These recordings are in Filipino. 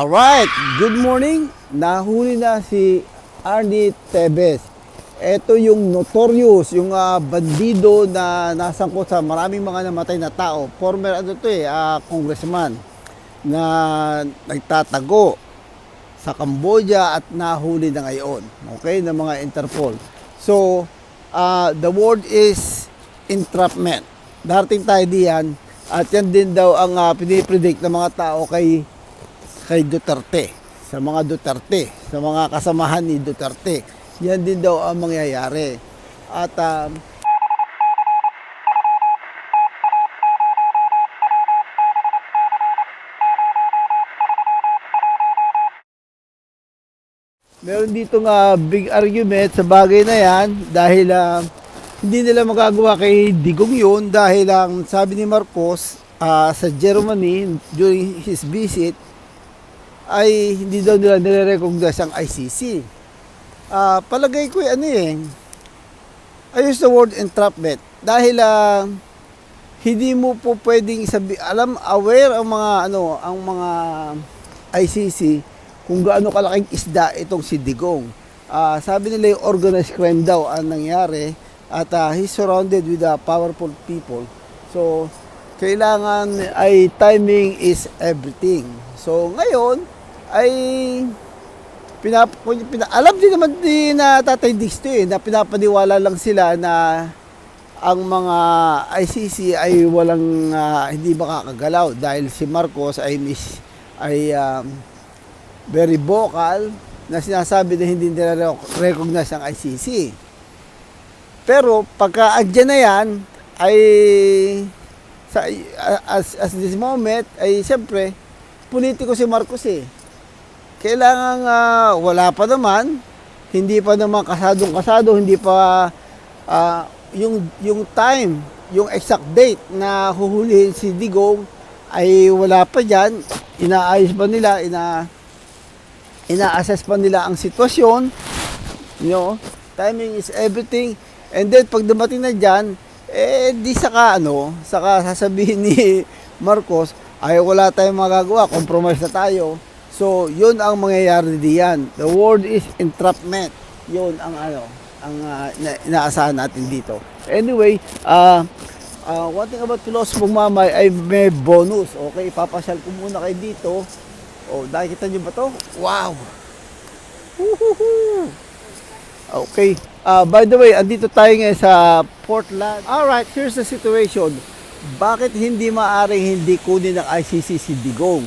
Alright, good morning. Nahuli na si Arnie Tevez. Ito yung notorious, yung ah, bandido na nasangkot sa maraming mga namatay na tao. Former ano to eh, ah, congressman na nagtatago sa Cambodia at nahuli na ngayon. Okay, ng mga Interpol. So, ah, the word is entrapment. Darating tayo diyan at yan din daw ang uh, pinipredict ng mga tao kay kay Duterte, sa mga Duterte, sa mga kasamahan ni Duterte. Yan din daw ang mangyayari. At um, meron dito nga big argument sa bagay na yan dahil ah, hindi nila magagawa kay Digong yun dahil ang sabi ni Marcos ah, sa Germany during his visit ay hindi daw nila nire-recognize ang ICC. Ah, palagay ko ano eh, I use the word entrapment dahil ah, hindi mo po pwedeng sabi alam aware ang mga ano ang mga ICC kung gaano kalaking isda itong si Digong. Ah, sabi nila yung organized crime daw ang nangyari at ah, he's surrounded with ah, powerful people. So, kailangan ay timing is everything. So, ngayon ay pinap pina, alam din naman din na Tatay Diggs to eh, na pinapaniwala lang sila na ang mga ICC ay walang ah, hindi makakagalaw dahil si Marcos ay mis ay um, very vocal na sinasabi na hindi nila recognize ang ICC. Pero pagka andyan na yan, ay sa, as, as this moment, ay siyempre, politiko si Marcos eh. Kailangan ah, wala pa naman, hindi pa naman kasadong kasado, hindi pa ah, yung, yung time, yung exact date na huhulihin si Digong ay wala pa dyan. Inaayos pa nila, ina, ina-assess pa nila ang sitwasyon. You know, timing is everything. And then pag dumating na diyan, eh di saka ano, saka sasabihin ni Marcos, ay wala tayong magagawa, compromise na tayo. So, yun ang mangyayari diyan. The word is entrapment. Yun ang ano, ang uh, na, inaasahan natin dito. Anyway, uh, uh, one thing about Philosopher Mamay ay may bonus. Okay, papasyal ko muna kayo dito. Oh, nakikita niyo ba to? Wow! Woohoo! Okay. Uh, by the way, andito tayo ngayon sa Portland. Alright, here's the situation. Bakit hindi maaring hindi kunin ng ICC si Digong?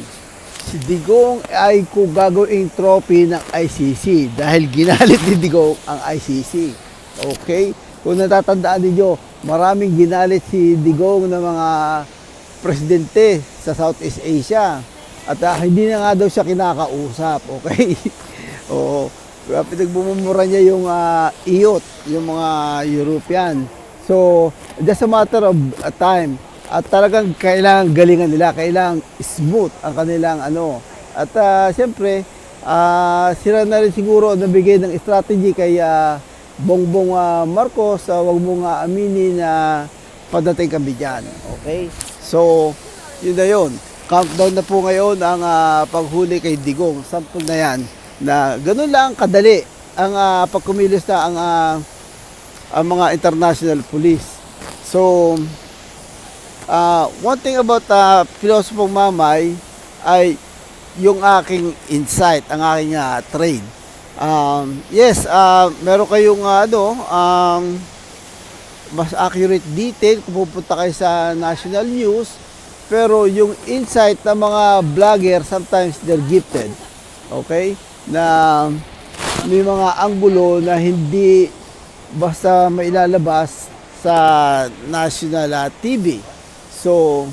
Si Digong ay kung gagawing trophy ng ICC dahil ginalit ni Digong ang ICC. Okay? Kung natatandaan niyo, maraming ginalit si Digong ng mga presidente sa Southeast Asia. At ah, hindi na nga daw siya kinakausap, okay? Oo. Pinagbumumura niya yung ah, iyot, yung mga European. So, just a matter of ah, time. At talagang kailangan galingan nila, kailangan smooth ang kanilang ano. At ah, siyempre, ah, sila na rin siguro nabigay ng strategy kay ah, Bongbong ah, Marcos, uh, wag mo nga aminin na padating kami dyan. Okay? So, yun na yun. Countdown na po ngayon ang ah, paghuli kay Digong. Sample na yan na ganun lang kadali ang uh, pagkumilos na ang, ah, ang mga international police. So, uh, one thing about uh, Pilosopong Mamay ay yung aking insight, ang aking uh, trade. Um, yes, uh, meron kayong uh, ano, um, mas accurate detail kung pupunta kayo sa national news pero yung insight ng mga vlogger sometimes they're gifted okay na may mga anggulo na hindi basta mailalabas sa national uh, TV so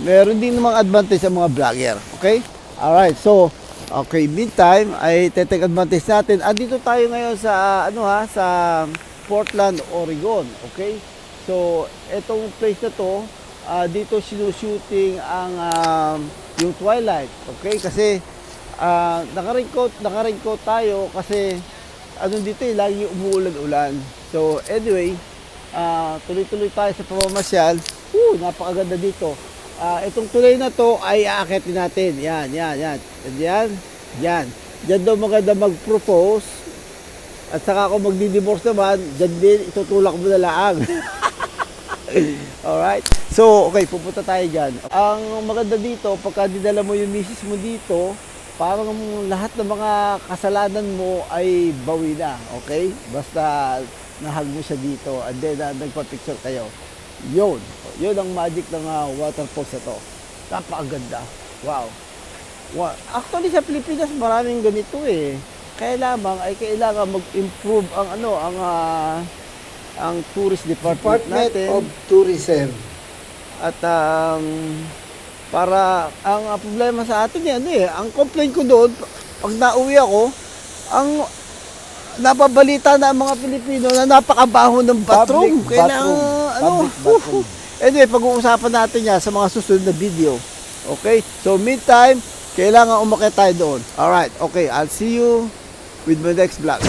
meron din namang advantage sa mga vlogger okay alright so okay meantime ay take advantage natin andito tayo ngayon sa uh, ano ha sa Portland, Oregon. Okay? So, etong place na to, ah, dito sinushooting ang ah, yung Twilight. Okay? Kasi uh, naka-raincoat, naka-raincoat tayo kasi ano dito eh, lagi umuulan-ulan. So, anyway, ah, tuloy-tuloy tayo sa pamamasyal. Woo, napakaganda dito. Ah, itong tulay na to ay aakitin natin. Yan, yan, yan. Yan, yan. Diyan daw maganda mag-propose. At saka ako magdi-divorce naman, dyan din itutulak mo na lang. Alright. So, okay, pupunta tayo dyan. Ang maganda dito, pagka dinala mo yung misis mo dito, parang lahat ng mga kasalanan mo ay bawi na. Okay? Basta nahag mo siya dito and then uh, nagpa-picture kayo. Yun. Yun ang magic ng uh, waterfalls na to. Napakaganda. Wow. wow. Actually sa Pilipinas maraming ganito eh. Kaya lamang ay kailangan mag-improve ang ano, ang ah, ang tourist department, Department natin of Tourism. at um, para ang ah, problema sa atin yan eh, ang complaint ko doon pag nauwi ako, ang napabalita na ang mga Pilipino na napakabaho ng bathroom. Public Kailangan, bathroom. Ano, Public. Anyway, pag-uusapan natin yan sa mga susunod na video. Okay? So, meantime, kailangan umakyat tayo doon. Alright, okay. I'll see you with my next vlog.